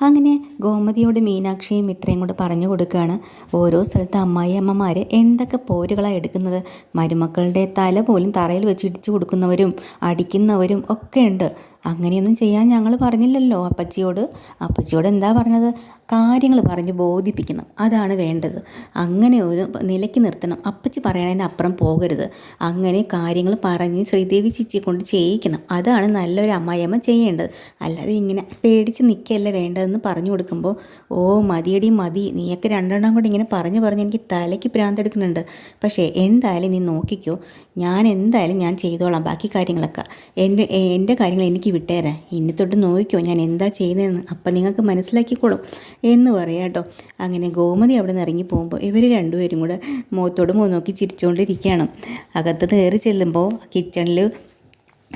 അങ്ങനെ ഗോമതിയോട് മീനാക്ഷിയും ഇത്രയും കൂടെ പറഞ്ഞു കൊടുക്കുകയാണ്. ഓരോ സ്ഥലത്ത് അമ്മായിയമ്മമാർ എന്തൊക്കെ പോരുകളാണ് എടുക്കുന്നത്? മരുമക്കളുടെ തല പോലും തറയിൽ വെച്ച് ഇടിച്ചു കൊടുക്കുന്നവരും അടിക്കുന്നവരും ഒക്കെ ഉണ്ട്. അങ്ങനെയൊന്നും ചെയ്യാൻ ഞങ്ങൾ പറഞ്ഞില്ലല്ലോ അപ്പച്ചിയോട്. അപ്പച്ചിയോട് എന്താ പറഞ്ഞത്? കാര്യങ്ങൾ പറഞ്ഞ് ബോധിപ്പിക്കണം. അതാണ് വേണ്ടത്. അങ്ങനെ ഒരു നിലയ്ക്ക് നിർത്തണം. അപ്പച്ചി പറയണതിന് അപ്പുറം പോകരുത്. അങ്ങനെ കാര്യങ്ങൾ പറഞ്ഞ് ശ്രീദേവി ചിച്ചിയെ കൊണ്ട് ചെയ്യിക്കണം. അതാണ് നല്ലൊരു അമ്മായിയമ്മ ചെയ്യേണ്ടത്. അല്ലാതെ ഇങ്ങനെ പേടിച്ച് നിൽക്കുകയല്ല വേണ്ടതെന്ന് പറഞ്ഞു കൊടുക്കുമ്പോൾ ഓ മതിയടി മതി. നീയൊക്കെ രണ്ടെണ്ണം കൂടി ഇങ്ങനെ പറഞ്ഞു പറഞ്ഞ് എനിക്ക് തലയ്ക്ക് ഭ്രാന്തെടുക്കുന്നുണ്ട് പക്ഷേ എന്തായാലും നീ നോക്കിക്കോ. ഞാൻ എന്തായാലും ഞാൻ ചെയ്തോളാം ബാക്കി കാര്യങ്ങളൊക്കെ. എന്റെ എന്റെ കാര്യങ്ങൾ എനിക്ക് വിട്ടേരാ. ഇനി തൊട്ട് നോക്കിക്കോ ഞാൻ എന്താ ചെയ്യുന്നതെന്ന്. അപ്പം നിങ്ങൾക്ക് മനസ്സിലാക്കിക്കോളും. എന്ന് പറയാം കേട്ടോ. അങ്ങനെ ഗോമതി അവിടെ നിന്ന് ഇറങ്ങി പോകുമ്പോൾ ഇവർ രണ്ടുപേരും കൂടെ മുഖത്തോട് മുഖം നോക്കി ചിരിച്ചുകൊണ്ടിരിക്കുകയാണ്. അകത്ത് കയറി ചെല്ലുമ്പോൾ കിച്ചണിൽ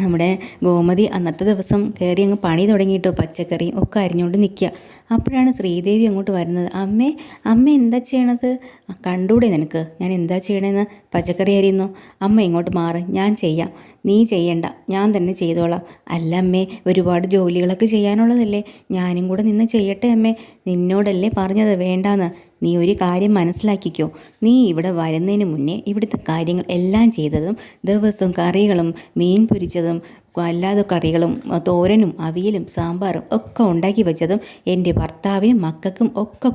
നമ്മുടെ ഗോമതി അന്നത്തെ ദിവസം കയറി അങ്ങ് പണി തുടങ്ങിയിട്ടോ പച്ചക്കറി ഒക്കെ അരിഞ്ഞുകൊണ്ട് നിൽക്കുക. അപ്പോഴാണ് ശ്രീദേവി അങ്ങോട്ട് വരുന്നത്. അമ്മേ അമ്മ എന്താ ചെയ്യണത്? കണ്ടൂടെ നിനക്ക്. ഞാൻ എന്താ ചെയ്യണമെന്ന് പച്ചക്കറി അരിയുന്നു. അമ്മ ഇങ്ങോട്ട് മാറ്. ഞാൻ ചെയ്യാം. നീ ചെയ്യണ്ട. ഞാൻ തന്നെ ചെയ്തോളാം. അല്ല അമ്മേ ഒരുപാട് ജോലികളൊക്കെ ചെയ്യാനുള്ളതല്ലേ? ഞാനും കൂടെ നിന്ന് ചെയ്യട്ടെ അമ്മേ. നിന്നോടല്ലേ പറഞ്ഞത്. വേണ്ടാന്ന്. നീ ഒരു കാര്യം മനസ്സിലാക്കിക്കോ. നീ ഇവിടെ വരുന്നതിന് മുന്നേ ഇവിടുത്തെ കാര്യങ്ങൾ എല്ലാം ചെയ്തതും ദിവസവും കറികളും മീൻ പൊരിച്ചതും അല്ലാതെ കറികളും തോരനും അവിയലും സാമ്പാറും ഒക്കെ ഉണ്ടാക്കി വെച്ചതും എന്റെ ഭർത്താവിനും മക്കൾക്കും ഒക്കെ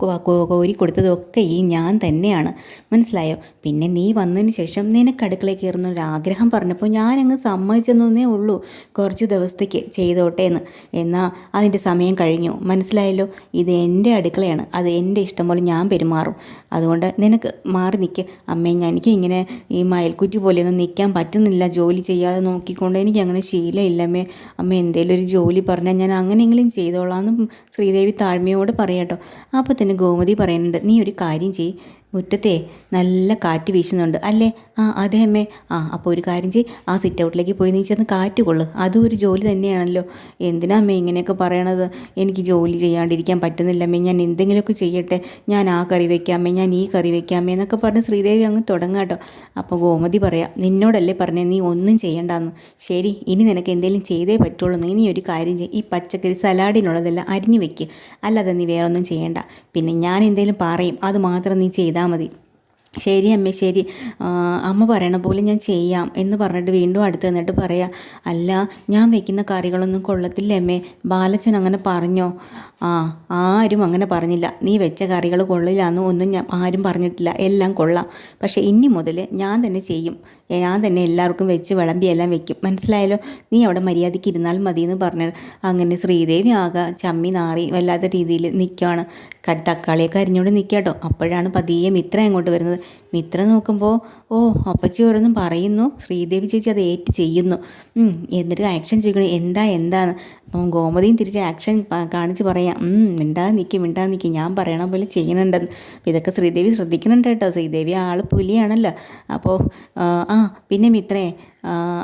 കോരി കൊടുത്തതും ഒക്കെ ഈ ഞാൻ തന്നെയാണ്. മനസ്സിലായോ? പിന്നെ നീ വന്നതിന് ശേഷം നിനക്ക് അടുക്കളയിൽ കയറുന്ന ഒരു ആഗ്രഹം പറഞ്ഞപ്പോൾ ഞാനങ്ങ് സമ്മതിച്ചെന്നേ ഉള്ളൂ. കുറച്ച് ദിവസത്തേക്ക് ചെയ്തോട്ടെ എന്ന് എന്നാൽ അതിന്റെ സമയം കഴിഞ്ഞു. മനസ്സിലായല്ലോ? ഇത് എന്റെ അടുക്കളയാണ്. അത് എന്റെ ഇഷ്ടം പോലെ ഞാൻ പെരുമാറും. അതുകൊണ്ട് നിനക്ക് മാറി നിൽക്ക് അമ്മേ ഞാൻ എനിക്ക് ഇങ്ങനെ ഈ മയൽക്കുറ്റി പോലെയൊന്നും നിൽക്കാൻ പറ്റുന്നില്ല. ജോലി ചെയ്യാതെ നോക്കിക്കൊണ്ട് എനിക്ക് അങ്ങനെ ശീലമില്ല അമ്മേ അമ്മ എന്തേലും ഒരു ജോലി പറഞ്ഞാൽ ഞാൻ അങ്ങനെയെങ്കിലും ചെയ്തോളാം ശ്രീദേവി താഴ്മയോട് പറയാട്ടോ അപ്പോൾ തന്നെ ഗോമതി പറയുന്നുണ്ട് നീ ഒരു കാര്യം ചെയ്യ്. മുറ്റത്തെ നല്ല കാറ്റ് വീശുന്നുണ്ട്. അല്ലേ? ആ അതെ അമ്മേ ആ അപ്പോൾ ഒരു കാര്യം ചെയ് ആ സിറ്റ് ഔട്ടിലേക്ക് പോയി നീ ചെന്ന് കാറ്റ് കൊള്ളു. അതും ഒരു ജോലി തന്നെയാണല്ലോ. എന്തിനാ അമ്മേ ഇങ്ങനെയൊക്കെ പറയണത്? എനിക്ക് ജോലി ചെയ്യാണ്ടിരിക്കാൻ പറ്റുന്നില്ല അമ്മേ ഞാൻ എന്തെങ്കിലുമൊക്കെ ചെയ്യട്ടെ. ഞാൻ ആ കറി വയ്ക്കാമേ ഞാൻ ഈ കറി വയ്ക്കാമേ എന്നൊക്കെ പറഞ്ഞ് ശ്രീദേവി അങ്ങ് തുടങ്ങാട്ടോ അപ്പോൾ ഗോമതി പറയാം നിന്നോടല്ലേ പറഞ്ഞേ നീ ഒന്നും ചെയ്യണ്ടെന്ന്. ശരി ഇനി നിനക്ക് എന്തെങ്കിലും ചെയ്തേ പറ്റുള്ളൂ. നീ ഒരു കാര്യം ചെയ്യും. ഈ പച്ചക്കറി സലാഡിനുള്ളതെല്ലാം അരിഞ്ഞു വെക്കുക അല്ലാതെ നീ വേറൊന്നും ചെയ്യണ്ട. പിന്നെ ഞാൻ എന്തെങ്കിലും പറയും. അത് മാത്രം നീ ചെയ്താൽ മതി. ശരി അമ്മ ശരി. അമ്മ പറയണ പോലെ ഞാൻ ചെയ്യാം എന്ന് പറഞ്ഞിട്ട് വീണ്ടും അടുത്ത് നിന്നിട്ട് പറയാം അല്ല ഞാൻ വെക്കുന്ന കറികളൊന്നും കൊള്ളത്തില്ല അമ്മേ. ബാലച്ചൻ അങ്ങനെ പറഞ്ഞോ? ആ ആരും അങ്ങനെ പറഞ്ഞില്ല. നീ വെച്ച കറികൾ കൊള്ളില്ല എന്ന് ഒന്നും ഞാൻ ആരും പറഞ്ഞിട്ടില്ല. എല്ലാം കൊള്ളാം. പക്ഷേ ഇനി മുതൽ ഞാൻ തന്നെ ചെയ്യും. ഞാൻ തന്നെ എല്ലാവർക്കും വെച്ച് വിളമ്പി എല്ലാം വെക്കും. മനസ്സിലായല്ലോ? നീ അവിടെ മര്യാദയ്ക്ക് ഇരുന്നാൽ മതി എന്ന് പറഞ്ഞു അങ്ങനെ ശ്രീദേവി ആകെ ചമ്മി നാറി വല്ലാത്ത രീതിയിൽ നിൽക്കുകയാണ് തക്കാളിയൊക്കെ അരിഞ്ഞുകൊണ്ട് നിൽക്കാട്ടോ അപ്പോഴാണ് പതിയെ മിത്ര അങ്ങോട്ട് വരുന്നത്. മിത്ര നോക്കുമ്പോൾ ഓ അപ്പച്ചി ഓരോന്നും പറയുന്നു. ശ്രീദേവി ചേച്ചി അത് ഏറ്റ് ചെയ്യുന്നു. എന്നിട്ട് ആക്ഷൻ ചോദിക്കണം എന്താ എന്താന്ന് അപ്പം ഗോമതിയും തിരിച്ച് ആക്ഷൻ കാണിച്ച് പറയാം മിണ്ടാതെ നിൽക്കും മിണ്ടാതെ നിൽക്കും ഞാൻ പറയണ പോലെ ചെയ്യണുണ്ടെന്ന്. ഇതൊക്കെ ശ്രീദേവി ശ്രദ്ധിക്കുന്നുണ്ട് കേട്ടോ. ശ്രീദേവി ആൾ പുലിയാണല്ലോ. അപ്പോൾ പിന്നെ മിത്രേ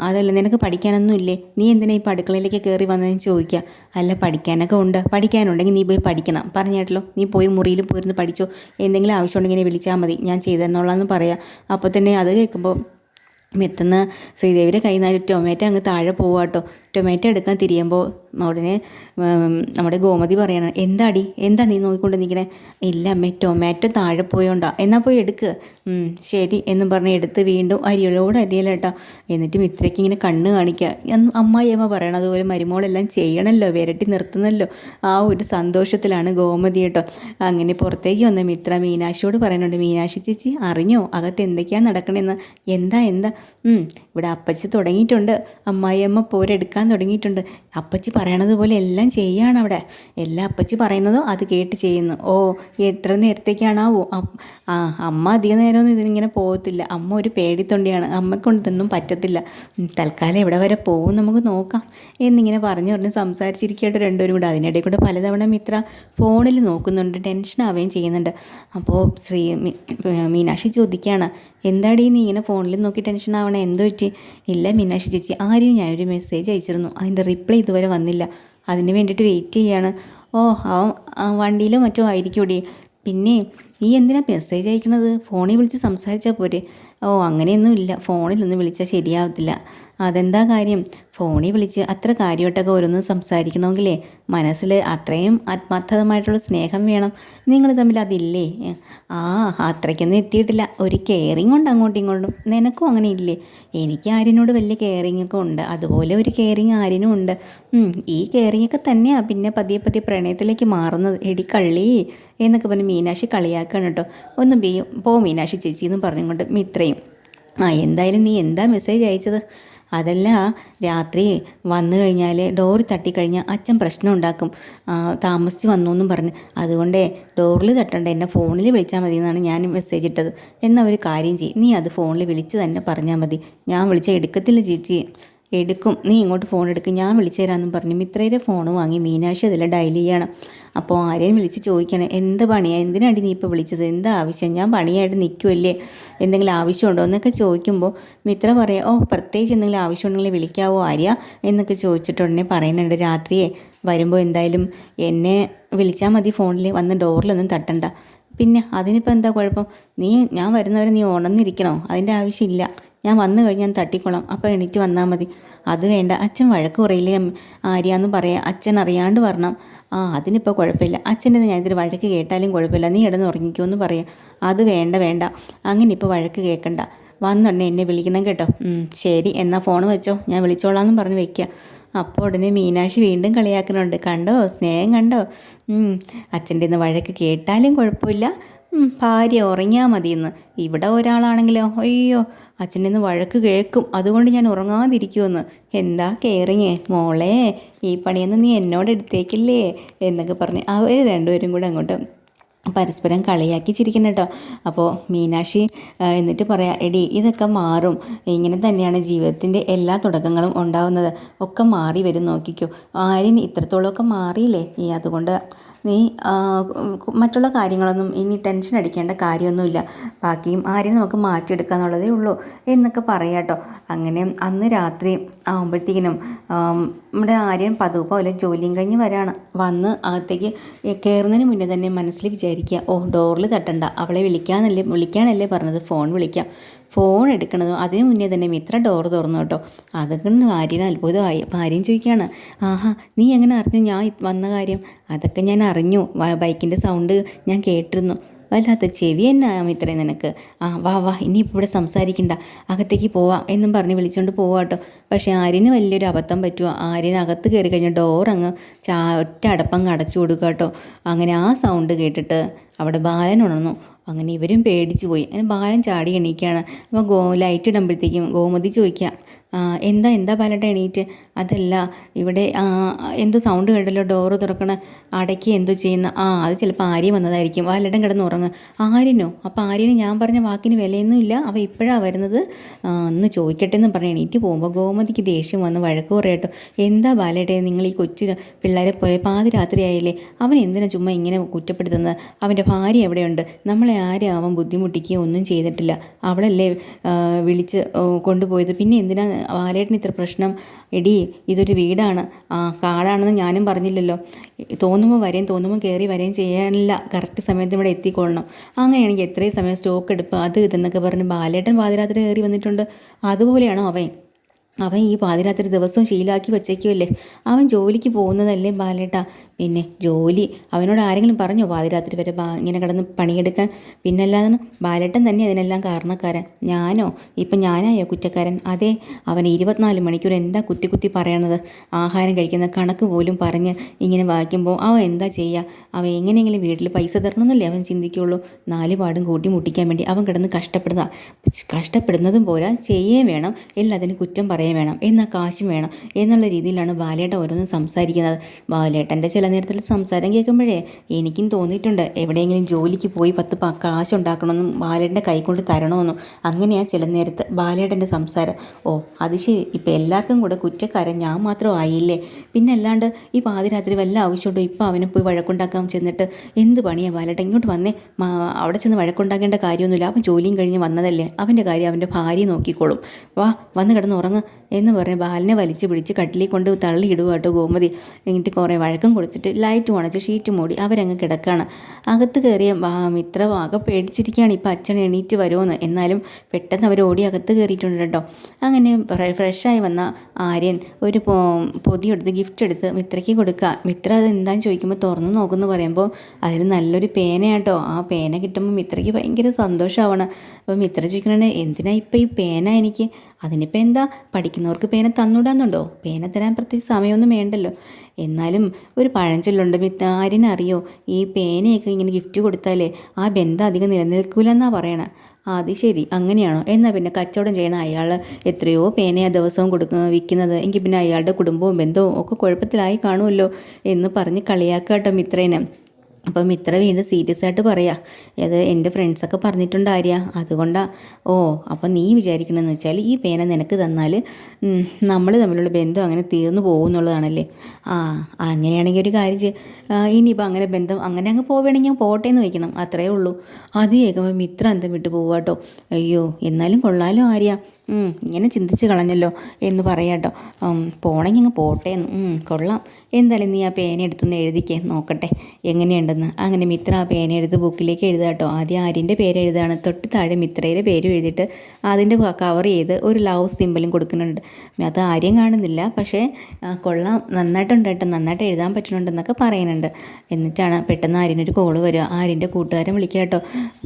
അതല്ല നിനക്ക് പഠിക്കാനൊന്നും ഇല്ലേ നീ എന്തിനാ ഇപ്പോൾ അടുക്കളയിലേക്ക് കയറി വന്നതെന്ന് ചോദിക്കുക അല്ല പഠിക്കാനൊക്കെ ഉണ്ട്. പഠിക്കാനുണ്ടെങ്കിൽ നീ പോയി പഠിക്കണം. പറഞ്ഞേട്ടല്ലോ നീ പോയി മുറിയിൽ പോയിരുന്ന് പഠിച്ചോ. എന്തെങ്കിലും ആവശ്യം ആവശ്യമുണ്ടെങ്കിൽ വിളിച്ചാൽ മതി. ഞാൻ ചെയ്തെന്നുള്ളതെന്ന് പറയാം. അപ്പോൾ തന്നെ അത് കേൾക്കുമ്പോൾ മെത്തുന്ന ശ്രീദേവിയുടെ നിന്ന് ടൊമാറ്റോ അങ്ങ് താഴെ പോവാട്ടോ ടൊമാറ്റോ എടുക്കാൻ തിരിയുമ്പോൾ ഉടനെ നമ്മുടെ ഗോമതി പറയണം എന്താടി? എന്താ നീ നോക്കിക്കൊണ്ട് നിൽക്കണേ? ഇല്ല അമ്മേ ടൊമാറ്റോ താഴെ പോയോണ്ടാ. എന്നാൽ പോയി എടുക്കുക ശരി എന്നും പറഞ്ഞ് എടുത്ത് വീണ്ടും അരിയലോട് അരിയലേട്ടാ എന്നിട്ട് മിത്രയ്ക്ക് ഇങ്ങനെ കണ്ണ് കാണിക്കുക അമ്മായിയമ്മ പറയണം അതുപോലെ മരുമോളെല്ലാം ചെയ്യണമല്ലോ വിരട്ടി നിർത്തുന്നല്ലോ. ആ ഒരു സന്തോഷത്തിലാണ് ഗോമതി കേട്ടോ അങ്ങനെ പുറത്തേക്ക് വന്ന മിത്ര മീനാക്ഷിയോട് പറയുന്നുണ്ട് മീനാക്ഷി ചേച്ചി അറിഞ്ഞോ? അകത്ത് എന്തൊക്കെയാണ് നടക്കണമെന്ന് എന്താ എന്താ? ഇവിടെ അപ്പച്ചി തുടങ്ങിയിട്ടുണ്ട്. അമ്മായിയമ്മ പോരെടുക്കാൻ കേൾക്കാൻ തുടങ്ങിയിട്ടുണ്ട്. അപ്പച്ചി പറയണത് പോലെ എല്ലാം ചെയ്യാണ് അവിടെ. എല്ലാം അപ്പച്ചി പറയുന്നതോ അത് കേട്ട് ചെയ്യുന്നു. ഓ എത്ര നേരത്തേക്കാണാവോ ആ അമ്മ അധിക നേരമൊന്നും ഇതിനിങ്ങനെ പോകത്തില്ല. അമ്മ ഒരു പേടിത്തൊണ്ടിയാണ്. അമ്മക്കൊണ്ട് ഇതൊന്നും പറ്റത്തില്ല തൽക്കാലം എവിടെ വരെ പോകും നമുക്ക് നോക്കാം. എന്നിങ്ങനെ പറഞ്ഞു പറഞ്ഞ് സംസാരിച്ചിരിക്കട്ടെ രണ്ടുപേരും കൂടെ. അതിനിടയിൽ കൂടെ പലതവണ മിത്ര ഫോണിൽ നോക്കുന്നുണ്ട്. ടെൻഷൻ ആവുകയും ചെയ്യുന്നുണ്ട്. അപ്പോൾ ശ്രീ മീനാക്ഷി ചോദിക്കുകയാണ് എന്താടീ നീ ഇങ്ങനെ ഫോണിൽ നോക്കി ടെൻഷൻ ആവണേ? എന്തോ പറ്റി ഇല്ല മീനാക്ഷി ചേച്ചി ആരും ഞാനൊരു മെസ്സേജ് അയച്ചിരുന്നു അതിന്റെ റിപ്ലൈ ഇതുവരെ വന്നില്ല. അതിന് വേണ്ടിയിട്ട് വെയിറ്റ് ചെയ്യാണ്. ഓ അവൻ വണ്ടിയിലോ മറ്റോ ആയിരിക്കൂടി. പിന്നെ നീ എന്തിനാ മെസ്സേജ് അയക്കണത്? ഫോണിൽ വിളിച്ച് സംസാരിച്ചാൽ പോരെ. ഓ അങ്ങനെയൊന്നും ഇല്ല ഫോണിലൊന്നും വിളിച്ചാൽ ശരിയാവത്തില്ല. അതെന്താ കാര്യം? ഫോണിൽ വിളിച്ച് അത്ര കാര്യമായിട്ടൊക്കെ ഓരോന്നും സംസാരിക്കണമെങ്കിലേ മനസ്സിൽ അത്രയും ആത്മാർത്ഥമായിട്ടുള്ള സ്നേഹം വേണം. നിങ്ങൾ തമ്മിൽ അതില്ലേ? ആ അത്രയ്ക്കൊന്നും എത്തിയിട്ടില്ല. ഒരു കെയറിങ് ഉണ്ട് അങ്ങോട്ടും ഇങ്ങോട്ടും. നിനക്കും അങ്ങനെ ഇല്ലേ? എനിക്ക് ആര്യനോട് വലിയ കെയറിങ് ഒക്കെ ഉണ്ട്. അതുപോലെ ഒരു കെയറിങ് ആര്യനും ഉണ്ട്. ഈ കെയറിങ് ഒക്കെ തന്നെയാണ് പിന്നെ പതിയെ പതിയെ പ്രണയത്തിലേക്ക് മാറുന്നത്. എടി കള്ളി എന്നൊക്കെ പറഞ്ഞ് മീനാക്ഷി കളിയാക്കാണ് കേട്ടോ. ഒന്ന് പോ മീനാക്ഷി ചേച്ചി എന്ന് പറഞ്ഞുകൊണ്ട് മിത്രയും ആ എന്തായാലും നീ എന്താ മെസ്സേജ് അയച്ചത്? അതല്ല രാത്രി വന്നു കഴിഞ്ഞാൽ ഡോറ് തട്ടിക്കഴിഞ്ഞാൽ അച്ഛൻ പ്രശ്നം ഉണ്ടാക്കും. താമസിച്ച് വന്നു എന്നും പറഞ്ഞ്. അതുകൊണ്ടേ ഡോറിൽ തട്ടണ്ട എന്നെ ഫോണിൽ വിളിച്ചാൽ മതി എന്നാണ് ഞാൻ മെസ്സേജ് ഇട്ടത്. എന്നാൽ ഒരു കാര്യം ചെയ്യും. നീ അത് ഫോണിൽ വിളിച്ച് തന്നെ പറഞ്ഞാൽ മതി. ഞാൻ വിളിച്ചാൽ എടുക്കത്തില്ല ചേച്ചി. എടുക്കും. നീ ഇങ്ങോട്ട് ഫോൺ എടുക്കും. ഞാൻ വിളിച്ചു തരാമെന്നും പറഞ്ഞു. മിത്രയുടെ ഫോൺ വാങ്ങി. മീനാക്ഷി അതിൽ ഡയൽ ചെയ്യണം. അപ്പോൾ ആരെയും വിളിച്ച് ചോദിക്കണം. എന്ത് പണിയാണ് എന്തിനാടി നീ ഇപ്പോൾ വിളിച്ചത്? എന്താ ആവശ്യം? ഞാൻ പണിയായിട്ട് നിൽക്കുമല്ലേ എന്തെങ്കിലും ആവശ്യമുണ്ടോ? എന്നൊക്കെ ചോദിക്കുമ്പോൾ മിത്ര പറയാം ഓ പ്രത്യേകിച്ച് എന്തെങ്കിലും ആവശ്യമുണ്ടെങ്കിൽ വിളിക്കാവോ ആര്യ? എന്നൊക്കെ ചോദിച്ചിട്ടുടനെ പറയുന്നുണ്ട്. രാത്രിയെ വരുമ്പോൾ എന്തായാലും എന്നെ വിളിച്ചാൽ മതി ഫോണിൽ വന്ന് ഡോറിലൊന്നും തട്ടണ്ട. പിന്നെ അതിനിപ്പോൾ എന്താ കുഴപ്പം? നീ ഞാൻ വരുന്നവരെ നീ ഉണർന്നിരിക്കണോ? അതിന്റെ ആവശ്യമില്ല. ഞാൻ വന്നു കഴിഞ്ഞാൽ തട്ടിക്കോളാം. അപ്പോൾ എണീറ്റ് വന്നാൽ മതി. അത് വേണ്ട. അച്ഛൻ വഴക്ക് പറയില്ലേ അമ്മ- ആര്യാന്ന് പറയാം. അച്ഛൻ അറിയാണ്ട് വരണം. ആ അതിനിപ്പോൾ കുഴപ്പമില്ല. അച്ഛന്റെ ഞാനിതിൽ വഴക്ക് കേട്ടാലും കുഴപ്പമില്ല. നീ ഇടന്ന് ഉറങ്ങിക്കോ എന്ന് പറയാം. അത് വേണ്ട വേണ്ട. അങ്ങനെ ഇപ്പോൾ വഴക്ക് കേൾക്കണ്ട വന്നുടനെ എന്നെ വിളിക്കണം കേട്ടോ. ശരി. എന്നാൽ ഫോൺ വെച്ചോ. ഞാൻ വിളിച്ചോളാം പറഞ്ഞ് വെക്കുക അപ്പോൾ ഉടനെ മീനാക്ഷി വീണ്ടും കളിയാക്കുന്നുണ്ട്. കണ്ടോ? സ്നേഹം കണ്ടോ? അച്ഛന്റെ ഇന്ന് വഴക്ക് കേട്ടാലും കുഴപ്പമില്ല. ഭാര്യ ഉറങ്ങിയാൽ മതിയെന്ന്. ഇവിടെ ഒരാളാണെങ്കിലോ? അയ്യോ അച്ഛന്റെ വഴക്ക് കേൾക്കും. അതുകൊണ്ട് ഞാൻ ഉറങ്ങാതിരിക്കുമെന്ന്. എന്താ കെയറിങ്ങേ മോളെ ഈ പണിയൊന്നും നീ എന്നോട് എടുത്തേക്കില്ലേ? എന്നൊക്കെ പറഞ്ഞ് അവർ രണ്ടുപേരും കൂടെ അങ്ങോട്ട് പരസ്പരം കളിയാക്കി ചിരിക്കണം കേട്ടോ. അപ്പോൾ മീനാക്ഷി എന്നിട്ട് പറയാം എടി ഇതൊക്കെ മാറും. ഇങ്ങനെ തന്നെയാണ് ജീവിതത്തിന്റെ എല്ലാ തുടക്കങ്ങളും ഉണ്ടാവുന്നത്. ഒക്കെ മാറി വരും നോക്കിക്കോ. ആര്യൻ ഇത്രത്തോളമൊക്കെ മാറിയില്ലേ? ഈ അതുകൊണ്ട് നീ മറ്റുള്ള കാര്യങ്ങളൊന്നും ഇനി ടെൻഷൻ അടിക്കേണ്ട കാര്യമൊന്നുമില്ല. ബാക്കിയും ആരെയും നമുക്ക് മാറ്റിയെടുക്കുക എന്നുള്ളതേ ഉള്ളൂ എന്നൊക്കെ പറയാം കേട്ടോ. അങ്ങനെ അന്ന് രാത്രി ആകുമ്പോഴത്തേക്കിനും നമ്മുടെ ആര്യൻ പതിവ് പോലെ ജോലിയും കഴിഞ്ഞ് വരാണ്. വന്ന് അകത്തേക്ക് കയറുന്നതിന് മുന്നേ തന്നെ മനസ്സിൽ വിചാരിക്കുക ഓ ഡോറിൽ തട്ടണ്ട. അവളെ വിളിക്കാനല്ലേ വിളിക്കാനല്ലേ പറഞ്ഞത്? ഫോൺ വിളിക്കാം. ഫോൺ എടുക്കണതും അതിന് മുന്നേ തന്നെ മിത്ര ഡോർ തുറന്നു കേട്ടോ. അതൊക്കെ ആര്യന് അത്ഭുതമായി. അപ്പം ആര്യം ചോദിക്കുകയാണ് ആഹാ നീ എങ്ങനെ അറിഞ്ഞു? ഞാൻ വന്ന കാര്യം? അതൊക്കെ ഞാൻ അറിഞ്ഞു. ബൈക്കിന്റെ സൗണ്ട് ഞാൻ കേട്ടിരുന്നു. വല്ലാത്ത ചെവി എന്നാ മിത്രേ നിനക്ക്. ആ വാ വാ ഇനിയിപ്പോൾ ഇവിടെ സംസാരിക്കണ്ട. അകത്തേക്ക് പോവാം എന്നും പറഞ്ഞ് വിളിച്ചുകൊണ്ട് പോവാം കേട്ടോ. പക്ഷേ ആര്യന് വലിയൊരു അബദ്ധം പറ്റുമോ ആര്യന് അകത്ത് കയറി കഴിഞ്ഞാൽ ഡോർ അങ്ങ് ചാ ഒറ്റ അടപ്പം അടച്ചു കൊടുക്കുക കേട്ടോ. അങ്ങനെ ആ സൗണ്ട് കേട്ടിട്ട് അവിടെ ബാലൻ ഉണർന്നു. അങ്ങനെ ഇവരും പേടിച്ചു പോയി. അങ്ങനെ ബാലൻ ചാടി എണീക്കുകയാണ് അപ്പോൾ ഗോ ലൈറ്റ് ഇടുമ്പോഴത്തേക്കും ഗോമതി ചോദിക്കുക "ആ, എന്താ എന്താ ബാലട്ട എണീറ്റ്? അതല്ല ഇവിടെ എന്തോ സൗണ്ട് കേട്ടല്ലോ ഡോറ് തുറക്കണ അടയ്ക്ക് എന്തോ ചെയ്യുന്ന ആ അത് ചിലപ്പോൾ ആര്യം വന്നതായിരിക്കും. ബാലട്ടൻ കിടന്ന് ഉറങ്ങുക ആര്യനോ? അപ്പോൾ ആര്യന് ഞാൻ പറഞ്ഞ വാക്കിന് വിലയൊന്നുമില്ല അവ ഇപ്പോഴാണ് വരുന്നത്? ഒന്ന് ചോദിക്കട്ടെ എന്ന് പറഞ്ഞ് എണീറ്റ് പോകുമ്പോൾ ഗോമതിക്ക് ദേഷ്യം വന്ന് വഴക്ക് പറയട്ടോ എന്താ ബാലേട്ടെ നിങ്ങൾ ഈ കൊച്ചു പിള്ളേരെ പോലെ പാതിരാത്രി ആയില്ലേ അവൻ എന്തിനാ ചുമ്മാ ഇങ്ങനെ കുറ്റപ്പെടുത്തുന്നത്? അവന്റെ ഭാര്യ എവിടെയുണ്ട്? നമ്മളെ ആരും അവൻ ബുദ്ധിമുട്ടിക്കുകയോ ഒന്നും ചെയ്തിട്ടില്ല. അവളല്ലേ വിളിച്ച് കൊണ്ടുപോയത്. പിന്നെ എന്തിനാ ബാലേട്ടന് ഇത്ര പ്രശ്നം? എടി ഇതൊരു വീടാണ്. ആ കാടാണെന്ന് ഞാനും പറഞ്ഞില്ലല്ലോ. തോന്നുമ്പോൾ വരെയും തോന്നുമ്പോൾ കയറി വരെയും ചെയ്യാനില്ല. കറക്റ്റ് സമയത്ത് ഇവിടെ എത്തിക്കൊള്ളണം. അങ്ങനെയാണെങ്കിൽ എത്രയും സമയം സ്റ്റോക്ക് എടുപ്പ് അത് ഇതെന്നൊക്കെ പറഞ്ഞ് ബാലേട്ടൻ പാതിരാത്രി കയറി വന്നിട്ടുണ്ട്. അതുപോലെയാണോ അവൻ? അവൻ ഈ പാതിരാത്രി ദിവസവും ശീലാക്കി വച്ചേക്കുമല്ലേ അവൻ ജോലിക്ക് പോകുന്നതല്ലേ ബാലേട്ട. പിന്നെ ജോലി. അവനോട് ആരെങ്കിലും പറഞ്ഞോ പാതിരാത്രി വരെ ഇങ്ങനെ കിടന്ന് പണിയെടുക്കാൻ? പിന്നല്ലാതെ ബാലേട്ടൻ തന്നെ അതിനെല്ലാം കാരണക്കാരൻ. ഞാനോ? ഇപ്പം ഞാനായോ കുറ്റക്കാരൻ? അതെ അവൻ ഇരുപത്തിനാല് മണിക്കൂർ എന്താ കുത്തി കുത്തി പറയണത്? ആഹാരം കഴിക്കുന്ന കണക്ക് പോലും പറഞ്ഞ് ഇങ്ങനെ വായിക്കുമ്പോൾ അവൻ എന്താ ചെയ്യുക അവൻ എങ്ങനെയെങ്കിലും വീട്ടിൽ പൈസ തരണമെന്നല്ലേ അവൻ ചിന്തിക്കുള്ളൂ. നാല് പാടും കൂട്ടി മുട്ടിക്കാൻ വേണ്ടി അവൻ കിടന്ന് കഷ്ടപ്പെടുന്ന കഷ്ടപ്പെടുന്നതും പോരാ. ചെയ്യേ വേണം. എല്ലാത്തിനും കുറ്റം പറയുകയും വേണം എന്നാൽ കാശും വേണം എന്നുള്ള രീതിയിലാണ് ബാലേട്ടൻ ഓരോന്നും സംസാരിക്കുന്നത്. ബാലേട്ടന്റെ ചില നേരത്തിൽ സംസാരം കേൾക്കുമ്പോഴേ എനിക്കും തോന്നിയിട്ടുണ്ട് എവിടെയെങ്കിലും ജോലിക്ക് പോയി പത്ത് പ കാശ് ഉണ്ടാക്കണമെന്നും ബാലേട്ടന്റെ കൈ കൊണ്ട് തരണമെന്നും അങ്ങനെയാണ് ചില നേരത്ത് ബാലേട്ടന്റെ സംസാരം ഓ അത് ശരി ഇപ്പം എല്ലാവർക്കും കൂടെ കുറ്റക്കാരൻ ഞാൻ മാത്രം ആയില്ലേ? പിന്നെ അല്ലാണ്ട് ഈ പാതിരാത്രി വല്ല ആവശ്യമുണ്ടോ? ഇപ്പം അവനെ പോയി വഴക്കുണ്ടാക്കാൻ ചെന്നിട്ട് എന്ത് പണിയാണ് ബാലേട്ടൻ? ഇങ്ങോട്ട് വന്നേ. അവിടെ ചെന്ന് വഴക്കുണ്ടാക്കേണ്ട കാര്യമൊന്നുമില്ല. അവൻ ജോലിയും കഴിഞ്ഞ് വന്നതല്ലേ. അവന്റെ കാര്യം അവന്റെ ഭാര്യ നോക്കിക്കോളും. വാ വന്ന് കിടന്ന് ഉറങ്ങ്. എന്ന് പറഞ്ഞ് ബാലിനെ വലിച്ചു പിടിച്ച് കട്ടിലിൽ കൊണ്ട് തള്ളിയിടുക കേട്ടോ ഗോമതി. എന്നിട്ട് കുറേ വഴക്കം കുടിച്ചിട്ട് ലൈറ്റ് ഉണച്ച് ഷീറ്റ് മൂടി അവരങ്ങ് കിടക്കുകയാണ് അകത്ത് കയറിയ ഇത്ര ആകെ പേടിച്ചിരിക്കുകയാണ് ഇപ്പം അച്ഛൻ എണീറ്റ് വരുമെന്ന് എന്നാലും പെട്ടെന്ന് അവർ ഓടി അകത്ത് കയറിയിട്ടുണ്ട് കേട്ടോ അങ്ങനെ ഫ്രഷായി വന്ന ആര്യൻ ഒരു പൊതിയെടുത്ത് ഗിഫ്റ്റ് എടുത്ത് മിത്രയ്ക്ക് കൊടുക്കുക മിത്ര അത് എന്താണെന്ന് ചോദിക്കുമ്പോൾ തുറന്ന് നോക്കുമെന്ന് പറയുമ്പോൾ അതിൽ നല്ലൊരു പേനയാട്ടോ ആ പേന കിട്ടുമ്പോൾ മിത്രയ്ക്ക് ഭയങ്കര സന്തോഷമാവണം അപ്പോൾ മിത്ര ചോദിക്കണേ എന്തിനാ ഇപ്പം ഈ പേന എനിക്ക്? അതിനിപ്പോൾ എന്താ? പഠിക്കുന്നവർക്ക് പേന തന്നുവിടാന്നുണ്ടോ പേന തരാൻ പ്രത്യേകിച്ച് സമയമൊന്നും വേണ്ടല്ലോ. എന്നാലും ഒരു പഴഞ്ചൊല്ലുണ്ട് ആരിനറിയോ ഈ പേനയൊക്കെ ഇങ്ങനെ ഗിഫ്റ്റ് കൊടുത്താലേ ആ ബന്ധം അധികം നിലനിൽക്കില്ലെന്നാണ് പറയണേ. അത് ശരി അങ്ങനെയാണോ? എന്നാൽ പിന്നെ കച്ചവടം ചെയ്യണ അയാൾ എത്രയോ പേനയ ദിവസവും കൊടുക്ക വിൽക്കുന്നത് എങ്കിൽ പിന്നെ അയാളുടെ കുടുംബവും ബന്ധവും ഒക്കെ കുഴപ്പത്തിലായി കാണുമല്ലോ എന്ന് പറഞ്ഞ് കളിയാക്കാട്ടോ മിത്രേനെ. അപ്പം ഇത്ര വീണ്ടും സീരിയസ് ആയിട്ട് പറയാ. അത് എന്റെ ഫ്രണ്ട്സൊക്കെ പറഞ്ഞിട്ടുണ്ട് ആര്യ. അതുകൊണ്ടാ ഓ അപ്പം നീ വിചാരിക്കണമെന്ന് വെച്ചാൽ ഈ പേന നിനക്ക് തന്നാൽ നമ്മൾ തമ്മിലുള്ള ബന്ധം അങ്ങനെ തീർന്നു പോകും എന്നുള്ളതാണല്ലേ ആ അങ്ങനെയാണെങ്കിൽ ഒരു കാര്യം ഇനിയിപ്പോൾ അങ്ങനെ ബന്ധം അങ്ങനെ അങ്ങ് പോവുകയാണെങ്കിൽ പോട്ടെ എന്ന് വയ്ക്കണം അത്രയേ ഉള്ളൂ. അത് കേൾക്കുമ്പോൾ മിത്ര അന്തം വിട്ട് പോവാട്ടോ അയ്യോ എന്നാലും കൊള്ളാലോ ആര്യ. ഇങ്ങനെ ചിന്തിച്ച് കളഞ്ഞല്ലോ എന്ന് പറയാട്ടോ പോണെങ്കിൽ അങ്ങ് പോട്ടെ എന്ന്. കൊള്ളാം. എന്തായാലും നീ ആ പേന എടുത്തൊന്ന് എഴുതിക്കേ നോക്കട്ടെ. എങ്ങനെയുണ്ടെന്ന്. അങ്ങനെ മിത്ര ആ പേന എടുത്ത് ബുക്കിലേക്ക് എഴുതാട്ടോ ആദ്യം ആര്യന്റെ പേര് എഴുതാണ് തൊട്ട് താഴെ മിത്രയുടെ പേര് എഴുതിയിട്ട് അതിന്റെ കവർ ചെയ്ത് ഒരു ലവ് സിമ്പിളും കൊടുക്കുന്നുണ്ട്. അത് ആര്യം കാണുന്നില്ല പക്ഷേ കൊള്ളാം. നന്നായിട്ടുണ്ട് കേട്ടോ. നന്നായിട്ട് എഴുതാൻ പറ്റുന്നുണ്ടെന്നൊക്കെ പറയുന്നുണ്ട്. എന്നിട്ടാണ് പെട്ടെന്ന് ആര്യനൊരു കോൾ വരിക. ആര്യന്റെ കൂട്ടുകാരൻ വിളിക്കുക കേട്ടോ.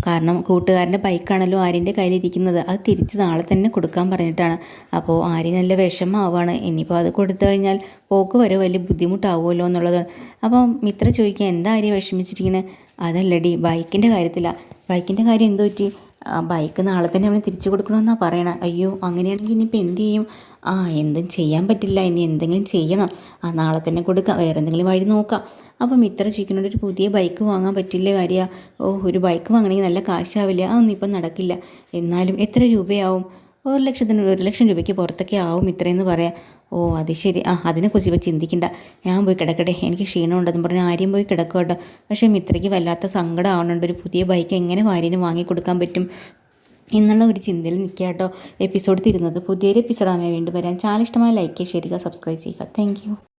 കാരണം കൂട്ടുകാരന്റെ ബൈക്കാണല്ലോ ആര്യന്റെ കയ്യിലിരിക്കുന്നത്. അത് തിരിച്ച് നാളെ തന്നെ കൊടുക്കാൻ പറഞ്ഞിട്ടാണ്. അപ്പോൾ ആര്യ നല്ല വിഷമമാവാണ് ഇനിയിപ്പോൾ അത് കൊടുത്തു കഴിഞ്ഞാൽ പോക്ക് വരെ വലിയ ബുദ്ധിമുട്ടാവുമല്ലോ എന്നുള്ളത്. അപ്പോൾ മിത്ര ചോദിക്കുക എന്താ ആര്യ വിഷമിച്ചിരിക്കുന്നത് അതല്ലടി ബൈക്കിന്റെ കാര്യത്തിലാണ് ബൈക്കിന്റെ കാര്യം എന്തോ പറ്റി? ബൈക്ക് നാളെ തന്നെ അവന് തിരിച്ചു കൊടുക്കണമെന്നാണ് പറയണം. അയ്യോ അങ്ങനെയാണെങ്കിൽ ഇനിയിപ്പോൾ എന്ത് ചെയ്യും? ആ എന്തും ചെയ്യാൻ പറ്റില്ല. ഇനി എന്തെങ്കിലും ചെയ്യണം. ആ നാളെ തന്നെ കൊടുക്കാം. വേറെ എന്തെങ്കിലും വഴി നോക്കാം. അപ്പം ഇത്ര ചോദിക്കുന്നുണ്ട് ഒരു പുതിയ ബൈക്ക് വാങ്ങാൻ പറ്റില്ലേ വരിക ഓ ഒരു ബൈക്ക് വാങ്ങണമെങ്കിൽ നല്ല കാശാവില്ല? അതൊന്നും ഇപ്പം നടക്കില്ല. എന്നാലും എത്ര രൂപയാവും? ഒരു ലക്ഷത്തിന് ഒരു ലക്ഷം രൂപയ്ക്ക് പുറത്തൊക്കെ ആവും ഇത്രയെന്ന് പറയാം. ഓ അത് ശരി. ആ അതിനെക്കുറിച്ച് ഇപ്പോൾ ചിന്തിക്കണ്ട. ഞാൻ പോയി കിടക്കട്ടെ. എനിക്ക് ക്ഷീണമുണ്ടെന്ന് പറഞ്ഞ് ആര്യം പോയി കിടക്കുക കേട്ടോ. പക്ഷേ മിത്രയ്ക്ക് വല്ലാത്ത സങ്കടം ആവുന്നുണ്ട് ഒരു പുതിയ ബൈക്ക് എങ്ങനെ വാര്യന് വാങ്ങിക്കൊടുക്കാൻ പറ്റും എന്നുള്ള ഒരു ചിന്തയിൽ നിൽക്കുക കേട്ടോ. എപ്പിസോഡ് തിരുന്നത് പുതിയൊരു എപ്പിസോഡാമേ വീണ്ടും വരാൻ ചാനൽ ഇഷ്ടമായ ലൈക്ക് ചെയ്യുക സബ്സ്ക്രൈബ് ചെയ്യുക താങ്ക്